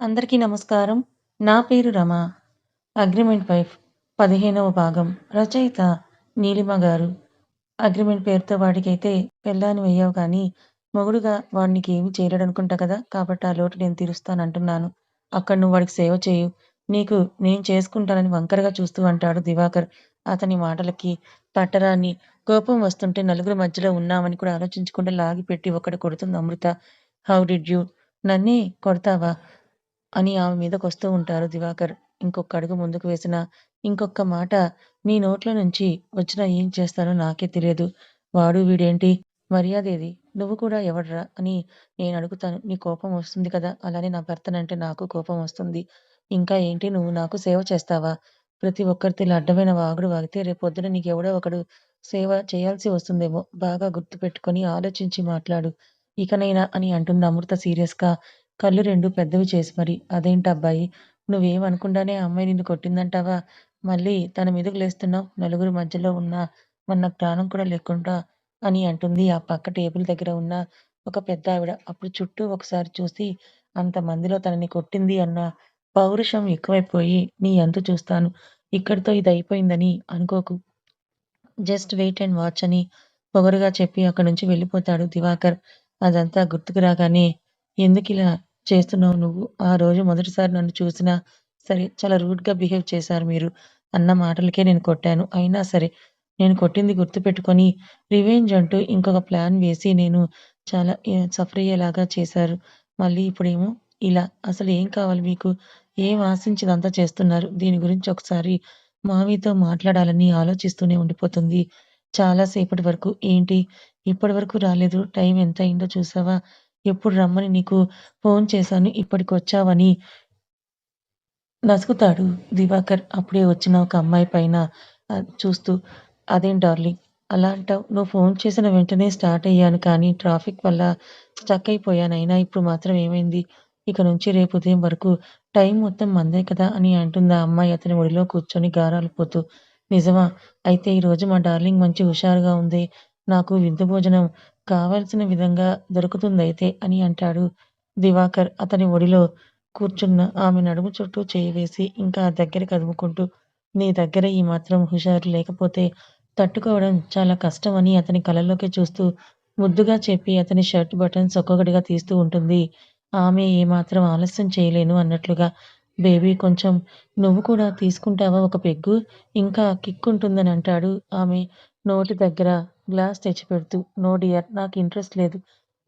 అందరికీ నమస్కారం. నా పేరు రమ. అగ్రిమెంట్ వైఫ్ పదిహేనవ భాగం రచయిత నీలిమ గారు. అగ్రిమెంట్ పేరుతో వాడికైతే పెళ్ళానివయ్యావు కానీ మొగుడుగా వాడికి ఏమి చేయలేడనుకుంటా కదా! కాబట్టి ఆ లోటు నేను తీరుస్తానంటున్నాను. అక్కడ నువ్వు వాడికి సేవ చేయు నీకు నేను చేసుకుంటానని వంకరగా చూస్తూ అంటాడు దివాకర్. అతని మాటలకి పట్టరాని కోపం వస్తుంటే నలుగురు మధ్యలో ఉన్నామని కూడా ఆలోచించకుండా లాగిపెట్టి ఒకటి కొడుతుంది అమృత. How did you? నన్నే కొడతావా? అని ఆమె మీదకొస్తూ ఉంటారు దివాకర్. ఇంకొక అడుగు ముందుకు వేసిన ఇంకొక మాట నీ నోట్లో నుంచి వచ్చినా ఏం చేస్తానో నాకే తెలియదు. వాడు వీడేంటి? మర్యాదేది? నువ్వు కూడా ఎవడ్రా? అని నేను అడుగుతాను నీ కోపం వస్తుంది కదా! అలానే నా భర్తనంటే నాకు కోపం వస్తుంది. ఇంకా ఏంటి నువ్వు నాకు సేవ చేస్తావా? ప్రతి ఒక్కరితో ఇలా అడ్డమైన వాగుడు వాగితే రేపొద్దున నీకెవడో ఒకడు సేవ చేయాల్సి వస్తుందేమో! బాగా గుర్తుపెట్టుకొని ఆలోచించి మాట్లాడు. ఇకనైనా అని అంటుంది అమృత సీరియస్‌గా. కళ్ళు రెండు పెద్దవి చేసి మరి. అదేంటబ్బాయి? నువ్వేమనకుండానే అమ్మాయి నిన్ను కొట్టిందంటావా? మళ్ళీ తన మీదకు లేస్తున్నావు. నలుగురి మధ్యలో ఉన్న మన ప్రాణం కూడా లేకుండా అని అంటుంది ఆ పక్క టేబుల్ దగ్గర ఉన్న ఒక పెద్ద ఆవిడ అప్పుడు చుట్టూ ఒకసారి చూసి అంతమందిలో తనని కొట్టింది అన్న పౌరుషం ఎక్కువైపోయి నీ అంతు చూస్తాను. ఇక్కడితో ఇది అయిపోయిందని అనుకోకు. జస్ట్ వెయిట్ అండ్ వాచ్ అని పొగరుగా చెప్పి అక్కడి నుంచి వెళ్ళిపోతాడు దివాకర్. అదంతా గుర్తుకు రాగానే ఎందుకిలా చేస్తున్నావు నువ్వు? ఆ రోజు మొదటిసారి నన్ను చూసినా సరే చాలా రూడ్‌గా బిహేవ్ చేశారు మీరు అన్న మాటలకే నేను కొట్టాను. అయినా సరే నేను కొట్టింది గుర్తుపెట్టుకొని రివెంజ్ అంటూ ఇంకొక ప్లాన్ వేసి నేను చాలా ఆహ్, సఫర్ అయ్యేలాగా చేశారు. మళ్ళీ ఇప్పుడేమో ఇలా. అసలు ఏం కావాలి మీకు? ఏం ఆశించి ఇదంతా చేస్తున్నారు? దీని గురించి ఒకసారి మావయ్యతో మాట్లాడాలని ఆలోచిస్తూనే ఉండిపోతుంది. చాలా సేపటి వరకు. ఏంటి? ఇప్పటివరకు రాలేదు. టైం ఎంత అయిందో చూసావా? ఎప్పుడు రమ్మని నీకు ఫోన్ చేశాను. ఇప్పటికొచ్చావని నసుకుతాడు దివాకర్. అప్పుడే వచ్చిన ఒక అమ్మాయి పైన చూస్తూ అదేం డార్లింగ్ అలా అంటావు? నువ్వు ఫోన్ చేసిన వెంటనే స్టార్ట్ అయ్యాను కానీ ట్రాఫిక్ వల్ల స్టక్ అయిపోయాను. అయినా ఇప్పుడు మాత్రం ఏమైంది? ఇక నుంచి రేపు ఉదయం వరకు టైం మొత్తం మందే కదా! అని అంటుంది ఆ అమ్మాయి అతని ఒడిలో కూర్చొని గారాలు పోతూ. నిజమా? అయితే ఈరోజు మా డార్లింగ్ మంచి హుషారుగా ఉంది నాకు విందు భోజనం కావలసిన విధంగా దొరుకుతుందైతే అని అంటాడు దివాకర్ అతని ఒడిలో కూర్చున్న ఆమె నడుము చుట్టూ చేయి వేసి ఇంకా దగ్గర కదుముకుంటూ నీ దగ్గర ఈ మాత్రం హుషారు లేకపోతే తట్టుకోవడం చాలా కష్టం అని అతని కళ్ళలోకి చూస్తూ ముద్దుగా చెప్పి అతని షర్ట్ బటన్స్ ఒక్కొక్కటిగా తీస్తూ ఉంటుంది. ఆమె ఏమాత్రం ఆలస్యం చేయలేను అన్నట్లుగా. బేబీ కొంచెం నువ్వు కూడా తీసుకుంటావా ఒక పెగ్గు? ఇంకా కిక్ ఉంటుందని అంటాడు ఆమె నోటి దగ్గర గ్లాస్ తెచ్చిపెడుతూ. నో డియర్ నాకు ఇంట్రెస్ట్ లేదు.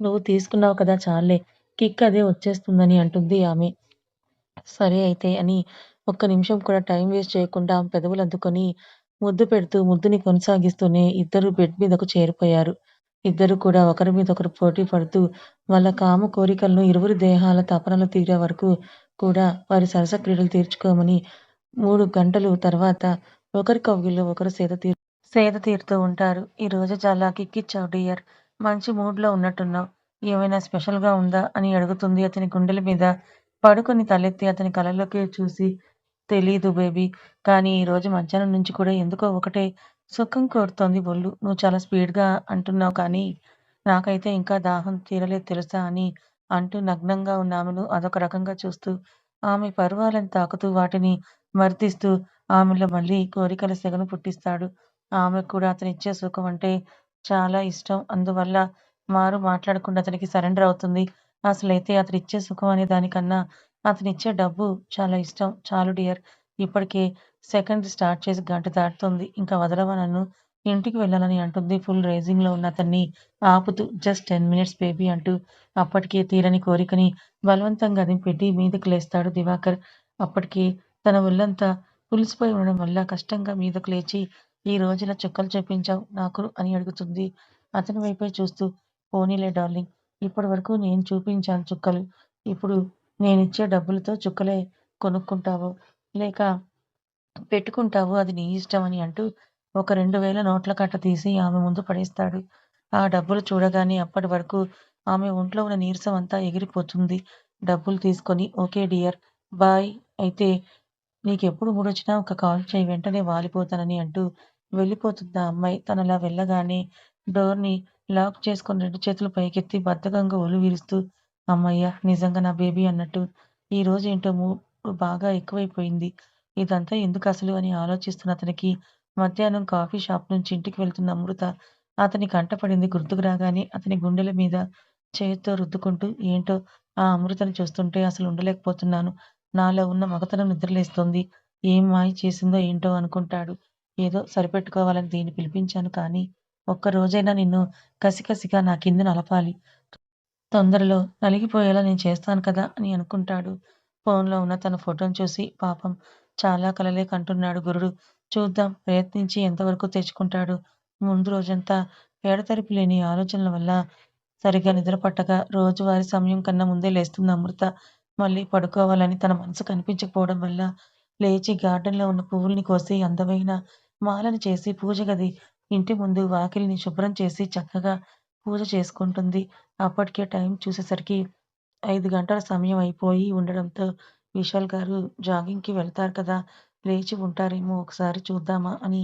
నువ్వు తీసుకున్నావు కదా చాలే కిక్ అదే వచ్చేస్తుందని అంటుంది ఆమె. సరే అయితే అని ఒక్క నిమిషం కూడా టైం వేస్ట్ చేయకుండా ఆమె పెదవులద్దుకొని ముద్దు పెడుతూ ముద్దుని కొనసాగిస్తూనే ఇద్దరు బెడ్ మీదకు చేరిపోయారు. ఇద్దరు కూడా ఒకరి మీద ఒకరు పోటీ పడుతూ వాళ్ళ కామ కోరికలను ఇరువురి దేహాల తపనలు తీరే వరకు కూడా వారి సరస క్రీడలు తీర్చుకోమని మూడు గంటలు తర్వాత ఒకరి కౌగిల్లో ఒకరు సేద తీరు సేద తీరుతూ ఉంటారు. ఈరోజు చాలా కిక్కిచ్చావు డియర్. మంచి మూడ్‌లో ఉన్నట్టున్నావు. ఏమైనా స్పెషల్‌గా ఉందా? అని అడుగుతుంది అతని గుండెల మీద పడుకొని తలెత్తి అతని కళ్ళల్లోకి చూసి. తెలీదు బేబీ. కానీ ఈరోజు మధ్యాహ్నం నుంచి కూడా ఎందుకో ఒకటే సుఖం కోరుతోంది ఒళ్ళు. నువ్వు చాలా స్పీడ్‌గా అంటున్నావు కానీ నాకైతే ఇంకా దాహం తీరలేదు తెలుసా అని అంటూ నగ్నంగా ఉన్న ఆమెను అదొక రకంగా చూస్తూ ఆమె పరువాలను తాకుతూ వాటిని మర్దిస్తూ ఆమెలో మళ్ళీ కోరికల సెగను పుట్టిస్తాడు. ఆమెకు కూడా అతనిచ్చే సుఖం అంటే చాలా ఇష్టం. అందువల్ల మారు మాట్లాడకుండా అతనికి సరెండర్ అవుతుంది. అసలైతే ఇచ్చే సుఖం అనే దానికన్నా అతనిచ్చే డబ్బు చాలా ఇష్టం. చాలు డియర్. ఇప్పటికే సెకండ్ స్టార్ట్ చేసి గంట దాటుతోంది. ఇంక వదలవా నన్ను? ఇంటికి వెళ్ళాలని అంటుంది ఫుల్ రైజింగ్‌లో ఉన్న అతన్ని ఆపుతూ. జస్ట్ టెన్ మినిట్స్ బేబీ అంటూ అప్పటికే తీరని కోరికని బలవంతంగా అదిమిపెట్టి మీదకు లేస్తాడు దివాకర్. అప్పటికే తన ఒళ్ళంతా పులిసిపోయి ఉండడం వల్ల కష్టంగా మీదకు లేచి ఈ రోజున చుక్కలు చూపించావు నాకు అని అడుగుతుంది అతని వైపే చూస్తూ. పోనీలే డార్లింగ్. ఇప్పటి వరకు నేను చూపించాను చుక్కలు. ఇప్పుడు నేనిచ్చే డబ్బులతో చుక్కలే కొనుక్కుంటావో, లేక పెట్టుకుంటావో అది నీ ఇష్టం అని అంటూ ఒక రెండు వేల నోట్ల కట్ట తీసి ఆమె ముందు పడేస్తాడు. ఆ డబ్బులు చూడగానే అప్పటి వరకు ఆమె ఒంట్లో ఉన్న నీరసం అంతా ఎగిరిపోతుంది. డబ్బులు తీసుకొని ఓకే డియర్. బాయ్. అయితే నీకెప్పుడు మూడొచ్చినా ఒక కాల్ చేయి వెంటనే వాలిపోతానని అంటూ వెళ్ళిపోతుంది ఆ అమ్మాయి. తనలా వెళ్ళగానే డోర్‌ని లాక్ చేసుకొని రెండు చేతులు పైకెత్తి బద్ధకంగా ఒలు విరుస్తూ అమ్మయ్య నిజంగా నా బేబీ అన్నట్టు ఈ రోజు ఏంటో మూడ్ బాగా ఎక్కువైపోయింది. ఇదంతా అసలు అని ఆలోచిస్తున్న అతనికి మధ్యాహ్నం కాఫీ షాప్ నుంచి ఇంటికి వెళ్తున్న అమృత అతని కంటపడింది. గుర్తుకు రాగానే అతని గుండెల మీద చేత్తో రుద్దుకుంటూ ఏంటో ఆ అమృతని చూస్తుంటే అసలు ఉండలేకపోతున్నాను. నాలో ఉన్న మగతనం నిద్రలేస్తుంది ఏం మాయ చేసిందో ఏంటో అనుకుంటాడు. ఏదో సరిపెట్టుకోవాలని దీన్ని పిలిపించాను కానీ ఒక్క రోజైనా నిన్ను కసికసిగా నా కింద నలపాలి. తొందరలో నలిగిపోయేలా నేను చేస్తాను కదా అని అనుకుంటాడు. ఫోన్లో ఉన్న తన ఫోటోను చూసి పాపం చాలా కలలే కంటున్నాడు గురుడు. చూద్దాం ప్రయత్నించి ఎంతవరకు తెచ్చుకుంటాడు ముందు రోజంతా పేడతరిపి లేని ఆలోచనల వల్ల సరిగ్గా నిద్రపట్టక రోజువారీ సమయం కన్నా ముందే లేస్తుంది అమృత. మళ్ళీ పడుకోవాలని తన మనసు కనిపించకపోవడం వల్ల లేచి గార్డెన్‌లో ఉన్న పువ్వుల్ని కోసి అందమైన మాలను చేసి పూజ గది ఇంటి ముందు వాకిలిని శుభ్రం చేసి చక్కగా పూజ చేసుకుంటుంది. అప్పటికే టైం చూసేసరికి ఐదు గంటల సమయం అయిపోయి ఉండడంతో విశాల్ గారు జాగింగ్‌కి వెళ్తారు కదా! లేచి ఉంటారేమో ఒకసారి చూద్దామా అని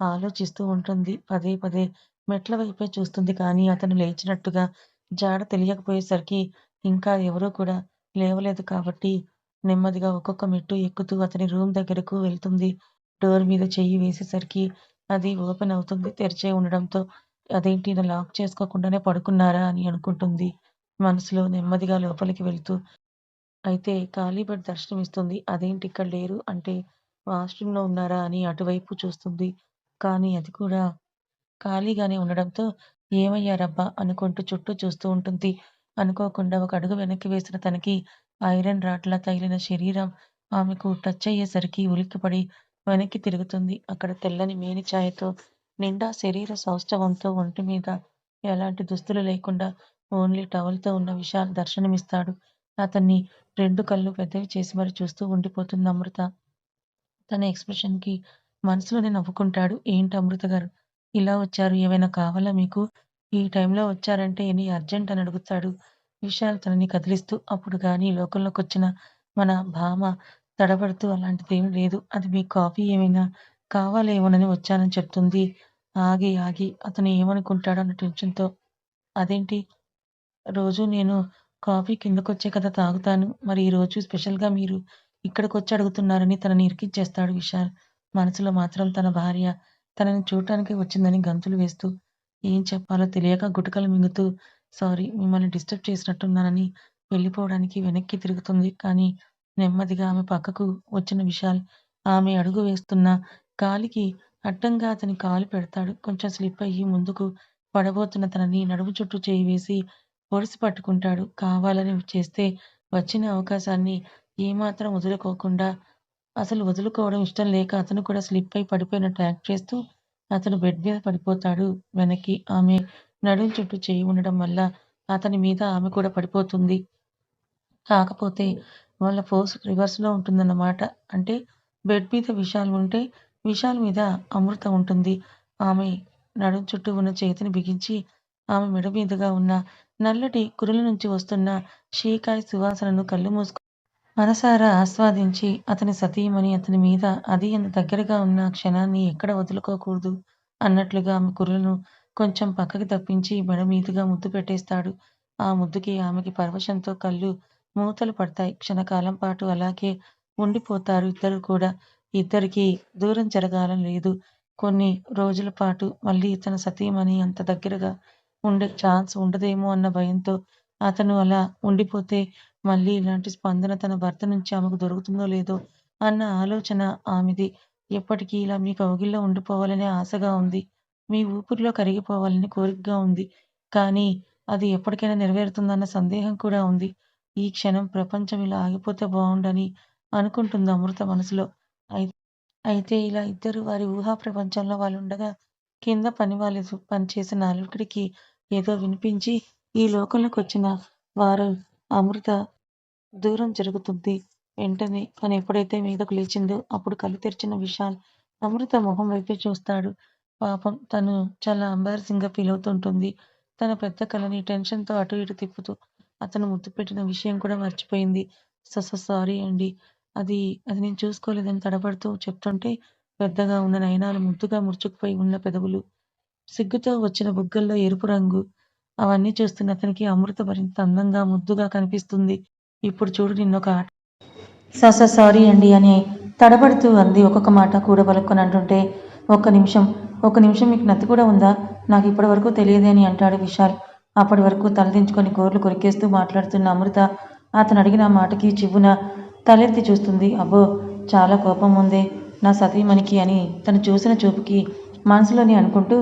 ఆలోచిస్తూ ఉంటుంది. పదే పదే మెట్ల వైపే చూస్తుంది కానీ అతను లేచినట్టుగా జాడ తెలియకపోయేసరికి ఇంకా ఎవరూ కూడా లేవలేదు కాబట్టి నెమ్మదిగా ఒక్కొక్క మెట్టు ఎక్కుతూ అతని రూమ్ దగ్గరకు వెళ్తుంది. డోర్ మీద చెయ్యి వేసేసరికి అది ఓపెన్ అవుతుంది. తెరిచే ఉండడంతో అదేంటి ఇలా లాక్ చేసుకోకుండానే పడుకున్నారా అని అనుకుంటుంది. మనసులో నెమ్మదిగా లోపలికి వెళ్తూ అయితే ఖాళీ బెడ్ దర్శనమిస్తుంది. అదేంటి ఇక్కడ లేరు అంటే వాష్‌రూమ్‌లో ఉన్నారా అని అటువైపు చూస్తుంది. కానీ అది కూడా ఖాళీగానే ఉండడంతో ఏమయ్యారబ్బా అనుకుంటూ చుట్టూ చూస్తూ ఉంటుంది. అనుకోకుండా ఒక అడుగు వెనక్కి వేసిన తనకి ఐరన్ రాడ్‌లా తగిలిన శరీరం ఆమెకు టచ్ అయ్యేసరికి ఉలిక్కిపడి వెనక్కి తిరుగుతుంది. అక్కడ తెల్లని మేని ఛాయతో నిండా శరీర సౌష్ఠవంతో ఒంటి మీద ఎలాంటి దుస్తులు లేకుండా ఓన్లీ టవల్‌తో ఉన్న విశాల్ దర్శనమిస్తాడు. అతన్ని రెండు కళ్ళు పెద్దవి చేసి మరి చూస్తూ ఉండిపోతుంది అమృత. తన ఎక్స్‌ప్రెషన్‌కి మనసులోనే నవ్వుకుంటాడు. ఏంటి అమృత గారు ఇలా వచ్చారు? ఏమైనా కావాలా మీకు? ఈ టైంలో వచ్చారంటే ఎనీ అర్జెంట్ అని అడుగుతాడు విశాల్ తనని కదిలిస్తూ. అప్పుడు కానీ లోకంలోకి వచ్చిన మన భామ తడబడుతూ అలాంటిదేమీ లేదు. అది మీ కాఫీ ఏమైనా కావాలేమోనని వచ్చానని చెప్తుంది. ఆగి ఆగి అతను ఏమనుకుంటాడో అన్న టెన్షన్‌తో అదేంటి రోజు నేను కాఫీ కిందకొచ్చే కదా తాగుతాను. మరి ఈరోజు స్పెషల్‌గా మీరు ఇక్కడికి వచ్చి అడుగుతున్నారని తనని ఇరికించేస్తాడు విశాల్. మనసులో మాత్రం తన భార్య తనని చూడటానికి వచ్చిందని గంతులు వేస్తూ, ఏం చెప్పాలో తెలియక గుటకలు మింగుతూ సారీ మిమ్మల్ని డిస్టర్బ్ చేసినట్టున్నానని వెళ్ళిపోవడానికి వెనక్కి తిరుగుతుంది. కానీ నెమ్మదిగా ఆమె పక్కకు వచ్చిన విశాల్ ఆమె అడుగు వేస్తున్న కాలికి అడ్డంగా అతని కాలు పెడతాడు. కొంచెం స్లిప్ అయ్యి ముందుకు పడబోతున్న తనని నడుము చుట్టూ చేయి వేసి పొడిసి పట్టుకుంటాడు. కావాలని చేస్తే వచ్చిన అవకాశాన్ని ఏమాత్రం వదులుకోకుండా అసలు వదులుకోవడం ఇష్టం లేక అతను కూడా స్లిప్ అయి పడిపోయినట్టు యాక్ట్ చేస్తూ అతను బెడ్ మీద పడిపోతాడు వెనక్కి. ఆమె నడుం చుట్టూ చేయి ఉండడం వల్ల అతని మీద ఆమె కూడా పడిపోతుంది. కాకపోతే వాళ్ళ ఫోర్స్ రివర్స్‌లో ఉంటుందన్నమాట. అంటే బెడ్ మీద విశాల్ ఉంటే విశాల్ మీద అమృత ఉంటుంది. ఆమె నడుం చుట్టూ ఉన్న చేతిని బిగించి ఆమె మెడ మీదుగా ఉన్న నల్లటి కురుల నుంచి వస్తున్న షీకాయ సువాసనను కళ్ళు మూసుకు మనసారా ఆస్వాదించి అతని సతీమణి అతని మీద అది అంత దగ్గరగా ఉన్న క్షణాన్ని ఎక్కడ వదులుకోకూడదు అన్నట్లుగా ఆమె కురులను కొంచెం పక్కకి తప్పించి మెడ మీదుగా ముద్దు పెట్టేస్తాడు. ఆ ముద్దుకి ఆమెకి పరవశంతో కళ్ళు మూతలు పడతాయి. క్షణకాలం పాటు అలాగే ఉండిపోతారు ఇద్దరు కూడా. ఇద్దరికి దూరం జరగాలని లేదు. కొన్ని రోజుల పాటు మళ్ళీ తన సతీమణి అంత దగ్గరగా ఉండే ఛాన్స్ ఉండదేమో అన్న భయంతో అతను అలా ఉండిపోతే మళ్ళీ ఇలాంటి స్పందన తన భర్త నుంచి ఆమెకు దొరుకుతుందో లేదో అన్న ఆలోచన ఆమెది. ఎప్పటికీ ఇలా మీ కౌగిల్లో ఉండిపోవాలనే ఆశగా ఉంది. మీ ఊపిరిలో కరిగిపోవాలని కోరికగా ఉంది. కానీ అది ఎప్పటికైనా నెరవేరుతుందన్న సందేహం కూడా ఉంది. ఈ క్షణం ప్రపంచం ఇలా ఆగిపోతే బావుండని అనుకుంటుంది అమృత మనసులో. అయితే ఇలా ఇద్దరూ వారి ఊహా ప్రపంచంలో వాళ్ళుండగా కింద పనివాళ్ళు పనిచేసిన అల్లుడికి ఏదో వినిపించి ఈ లోకంలోకొచ్చిన వారు అమృత దూరం జరుగుతుంది. వెంటనే తను ఎప్పుడైతే మీదకు లేచిందో అప్పుడు కళ్ళు తెరిచిన విశాల్ అమృత మొహం వైపే చూస్తాడు. పాపం తను చాలా ఎంబారసింగ్‌గా ఫీలవుతుంటుంది. తన పెద్ద కళ్ళని టెన్షన్‌తో అటు ఇటు తిప్పుతూ అతను ముద్దు పెట్టిన విషయం కూడా మర్చిపోయింది. స సారీ అండి. అది అది నేను చూసుకోలేదని తడబడుతూ చెప్తుంటే పెద్దగా ఉన్న నయనాలు ముద్దుగా ముడుచుకుపోయి ఉన్న పెదవులు, సిగ్గుతో వచ్చిన బుగ్గల్లో ఎరుపు రంగు. అవన్నీ చూస్తున్న అతనికి అమృత మరింత అందంగా, ముద్దుగా కనిపిస్తుంది. ఇప్పుడు చూడు నిన్నొక ఆట. సస సారీ అండి అని తడబడుతూ అంది ఒక్కొక్క మాట కూడా పలుకొని అంటుంటే ఒక్క నిమిషం ఒక్క నిమిషం మీకు నత్తి కూడా ఉందా? నాకు ఇప్పటి వరకు తెలియదే అని అంటాడు విశాల్. అప్పటి వరకు తలదించుకొని గోర్లు కొరికేస్తూ మాట్లాడుతున్న అమృత అతను అడిగిన మాటకి చివ్వున తలెత్తి చూస్తుంది. అబ్బో చాలా కోపం ఉంది నా సతీమణికి అని తను చూసిన చూపుకి మనసులోని అనుకుంటూ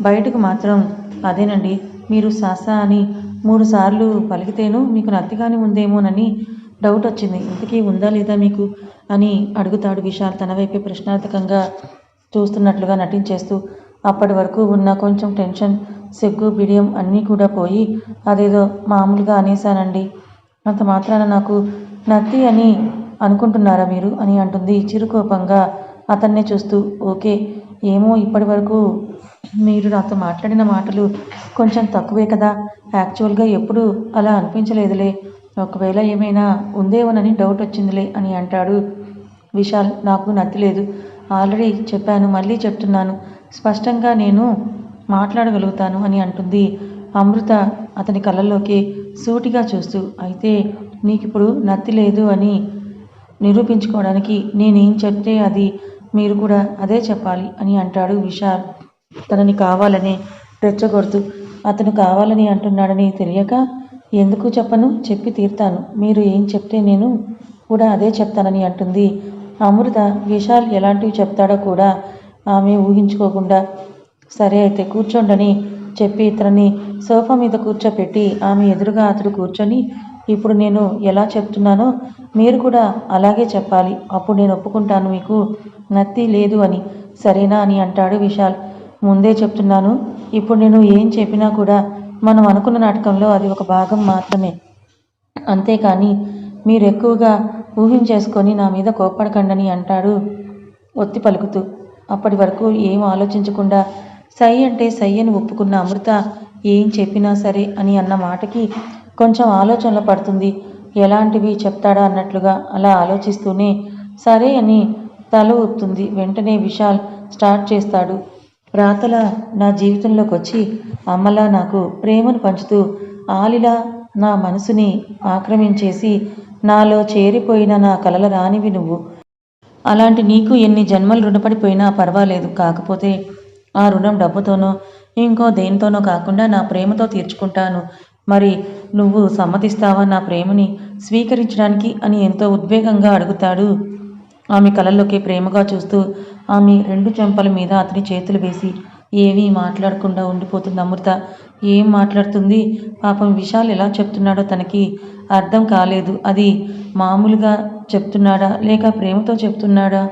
బయటకు మాత్రం అదేనండి మీరు సాస అని మూడు సార్లు పలికితేను మీకు నత్తిగాని ఉందేమోనని డౌట్ వచ్చింది. ఇంతకీ ఉందా లేదా మీకు? అని అడుగుతాడు విశాల్ తన వైపే ప్రశ్నార్థకంగా చూస్తున్నట్లుగా నటించేస్తూ అప్పటి వరకు ఉన్న కొంచెం టెన్షన్ సిగ్గు బిడియం అన్నీ కూడా పోయి అదేదో మామూలుగా అనేశానండి. అంత మాత్రాన నాకు నత్తి అని అనుకుంటున్నారా మీరు? అని అంటుంది చిరుకోపంగా అతన్నే చూస్తూ. ఓకే ఏమో ఇప్పటి వరకు మీరు నాతో మాట్లాడిన మాటలు కొంచెం తక్కువే కదా. యాక్చువల్గా ఎప్పుడు అలా అనిపించలేదులే. ఒకవేళ ఏమైనా ఉందేమోనని డౌట్ వచ్చిందిలే అని అంటాడు విశాల్. నాకు నత్తి లేదు. ఆల్రెడీ చెప్పాను మళ్ళీ చెప్తున్నాను. స్పష్టంగా నేను మాట్లాడగలుగుతాను అని అంటుంది. అమృత అతని కళ్ళల్లోకి సూటిగా చూస్తూ అయితే నీకిప్పుడు నత్తి లేదు అని నిరూపించుకోవడానికి నేనేం చెప్తే అది మీరు కూడా అదే చెప్పాలి అని అంటాడు విశాల్. తనని కావాలని రెచ్చగొడుతూ అతను కావాలని అంటున్నాడని తెలియక ఎందుకు చెప్పను? చెప్పి తీర్తాను. మీరు ఏం చెప్తే నేను కూడా అదే చెప్తానని అంటుంది. అమృత విశాల్ ఎలాంటివి చెప్తాడో కూడా ఆమె ఊహించుకోకుండా సరే అయితే కూర్చోండని చెప్పి తనని సోఫా మీద కూర్చోపెట్టి ఆమె ఎదురుగా అతడు కూర్చొని ఇప్పుడు నేను ఎలా చెప్తున్నానో మీరు కూడా అలాగే చెప్పాలి. అప్పుడు నేను ఒప్పుకుంటాను మీకు. నత్తి లేదు అని. సరేనా అని అంటాడు విశాల్. ముందే చెప్తున్నాను. ఇప్పుడు నేను ఏం చెప్పినా కూడా మనం అనుకున్న నాటకంలో అది ఒక భాగం మాత్రమే. అంతేకాని మీరు ఎక్కువగా ఊహించేసుకొని నా మీద కోప్పడకండని అంటాడు ఒత్తి పలుకుతూ. అప్పటి వరకు ఏం ఆలోచించకుండా సై అంటే సై అని ఒప్పుకున్న అమృత ఏం చెప్పినా సరే అని అన్న మాటకి కొంచెం ఆలోచనలో పడుతుంది. ఎలాంటివి చెప్తాడా అన్నట్లుగా అలా ఆలోచిస్తూనే సరే అని తల ఊపుతుంది. వెంటనే విశాల్ స్టార్ట్ చేస్తాడు. రాతల నా జీవితంలోకి వచ్చి అమ్మలా నాకు ప్రేమను పంచుతూ ఆలిలా నా మనసుని ఆక్రమించేసి నాలో చేరిపోయిన నా కలల రానివి నువ్వు. అలాంటి నీకు ఎన్ని జన్మలు రుణపడిపోయినా పర్వాలేదు. కాకపోతే ఆ రుణం డబ్బుతోనో ఇంకో దేనితోనో కాకుండా నా ప్రేమతో తీర్చుకుంటాను. మరి నువ్వు సమ్మతిస్తావా నా ప్రేమని స్వీకరించడానికి అని ఎంతో ఉద్వేగంగా అడుగుతాడు. ఆమె కలల్లోకి ప్రేమగా చూస్తూ ఆమె రెండు చెంపల మీద అతని చేతులు వేసి ఏవీ మాట్లాడకుండా ఉండిపోతుంది అమృత. ఏం మాట్లాడుతుంది? పాపం విశాల్ ఎలా చెప్తున్నాడో తనకి అర్థం కాలేదు. అది మామూలుగా చెప్తున్నాడా? లేక ప్రేమతో చెప్తున్నాడా?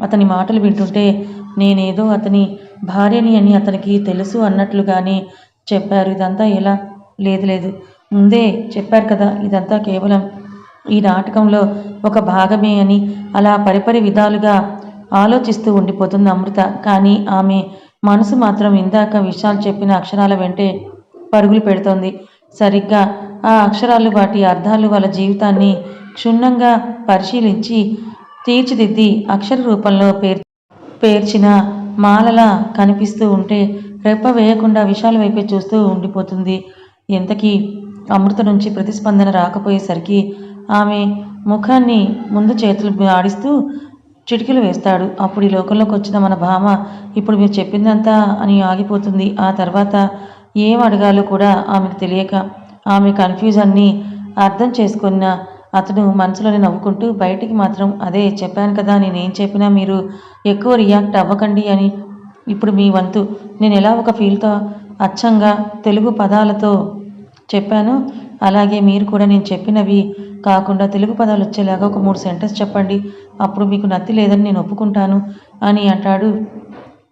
అతని మాటలు వింటుంటే నేనేదో అతని భార్యని అని అతనికి తెలుసు అన్నట్లుగానే చెప్పారు. ఇదంతా ఎలా? లేదు లేదు. ముందే చెప్పారు కదా ఇదంతా కేవలం ఈ నాటకంలో ఒక భాగమే అని. అలా పరిపరి విధాలుగా ఆలోచిస్తూ ఉండిపోతుంది అమృత. కానీ ఆమె మనసు మాత్రం ఇందాక విశాల్ చెప్పిన అక్షరాల వెంటే పరుగులు పెడుతోంది. సరిగ్గా ఆ అక్షరాలు వాటి అర్థాలు వాళ్ళ జీవితాన్ని క్షుణ్ణంగా పరిశీలించి తీర్చిదిద్ది అక్షర రూపంలో పేర్ పేర్చిన మాలలా కనిపిస్తూ ఉంటే రెప్ప వేయకుండా విశాల వైపే చూస్తూ ఉండిపోతుంది. ఎంతకీ అమృత నుంచి ప్రతిస్పందన రాకపోయేసరికి ఆమె ముఖాన్ని ముందు చేతులు ఆడిస్తూ చిటికలు వేస్తాడు. అప్పుడు ఈ లోకంలోకి వచ్చిన మన భామ ఇప్పుడు మీరు చెప్పిందంతా అని ఆగిపోతుంది. ఆ తర్వాత ఏం అడగాలో కూడా ఆమెకు తెలియక ఆమె కన్ఫ్యూజన్ని అర్థం చేసుకున్న అతను మనసులోనే నవ్వుకుంటూ బయటికి మాత్రం అదే చెప్పాను కదా నేనేం చెప్పినా మీరు ఎక్కువ రియాక్ట్ అవ్వకండి అని. ఇప్పుడు మీ వంతు. నేను ఎలా ఒక ఫీల్తో అచ్చంగా తెలుగు పదాలతో చెప్పాను? అలాగే మీరు కూడా నేను చెప్పినవి కాకుండా తెలుగు పదాలు వచ్చేలాగా ఒక మూడు సెంటెన్స్ చెప్పండి. అప్పుడు మీకు నత్తి లేదని నేను ఒప్పుకుంటాను అని అంటాడు.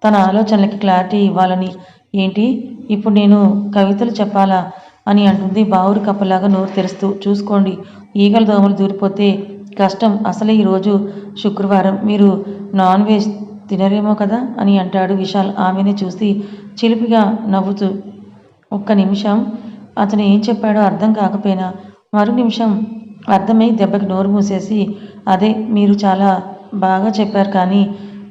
తన ఆలోచనలకి క్లారిటీ ఇవ్వాలని. ఏంటి? ఇప్పుడు నేను కవితలు చెప్పాలా? అని అంటుంది బావురు కప్పలాగా నోరు తెరుస్తూ. చూసుకోండి ఈగల దోమలు దూరిపోతే కష్టం అసలే ఈరోజు శుక్రవారం. మీరు నాన్ వెజ్ తినరేమో కదా? అని అంటాడు విశాల్ ఆమెని చూసి చిలిపిగా నవ్వుతూ. ఒక్క నిమిషం. అతను ఏం చెప్పాడో అర్థం కాకపోయినా మరు నిమిషం అర్థమై దెబ్బకి నోరు మూసేసి అదే మీరు చాలా బాగా చెప్పారు కానీ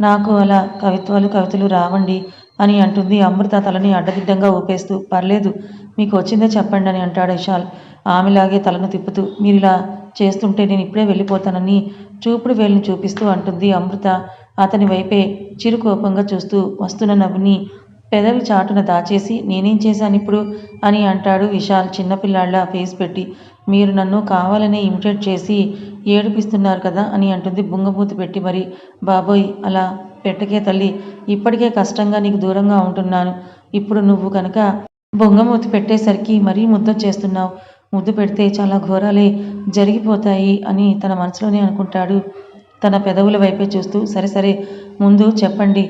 నాకు అలా కవిత్వాలు కవితలు రావండి అని అంటుంది అమృత తలని అడ్డదిడ్డంగా ఊపేస్తూ. పర్లేదు మీకు వచ్చిందే చెప్పండి అని అంటాడు విశాల్. ఆమెలాగే తలను తిప్పుతూ మీరు ఇలా చేస్తుంటే నేను ఇప్పుడే వెళ్ళిపోతానని చూపుడు వేలుని చూపిస్తూ అంటుంది అమృత. అతని వైపే చిరు కోపంగా చూస్తూ వస్తున్న నవ్వుని పెదవి చాటున దాచేసి నేనేం చేశాను ఇప్పుడు అని అంటాడు విశాల్ చిన్నపిల్లాళ్ళ ఫేస్ పెట్టి. మీరు నన్ను కావాలనే ఇమిటేట్ చేసి ఏడిపిస్తున్నారు కదా అని అంటుంది బుంగబూతి పెట్టి మరి. బాబోయ్ అలా పెట్టకే తల్లి ఇప్పటికే కష్టంగా నీకు దూరంగా ఉంటున్నాను. ఇప్పుడు నువ్వు కనుక బొంగమూతి పెట్టేసరికి మరీ ముద్ద చేస్తున్నావు. ముద్దు పెడితే చాలా ఘోరాలే జరిగిపోతాయి అని తన మనసులోనే అనుకుంటాడు. తన పెదవుల వైపే చూస్తూ సరే సరే ముందు చెప్పండి.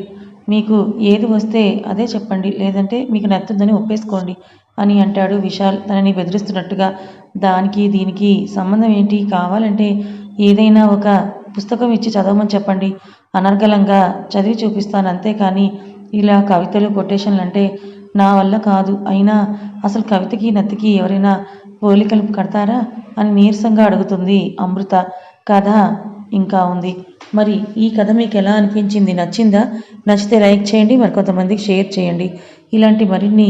మీకు ఏది వస్తే అదే చెప్పండి. లేదంటే మీకు నచ్చుందని ఒప్పేసుకోండి అని అంటాడు విశాల్. తనని బెదిరిస్తున్నట్టుగా దానికి దీనికి సంబంధం ఏంటి? కావాలంటే ఏదైనా ఒక పుస్తకం ఇచ్చి చదవమని చెప్పండి. అనర్గళంగా చదివి చూపిస్తాను అంతేకాని ఇలా కవితలు కొటేషన్లు అంటే నా వల్ల కాదు. అయినా అసలు కవితకి నత్తికి ఎవరైనా పోలికలు కడతారా? అని నీరసంగా అడుగుతుంది అమృత. కథ ఇంకా ఉంది. మరి ఈ కథ మీకు ఎలా అనిపించింది? నచ్చిందా? నచ్చితే లైక్ చేయండి మరి కొంతమందికి షేర్ చేయండి. ఇలాంటి మరిన్ని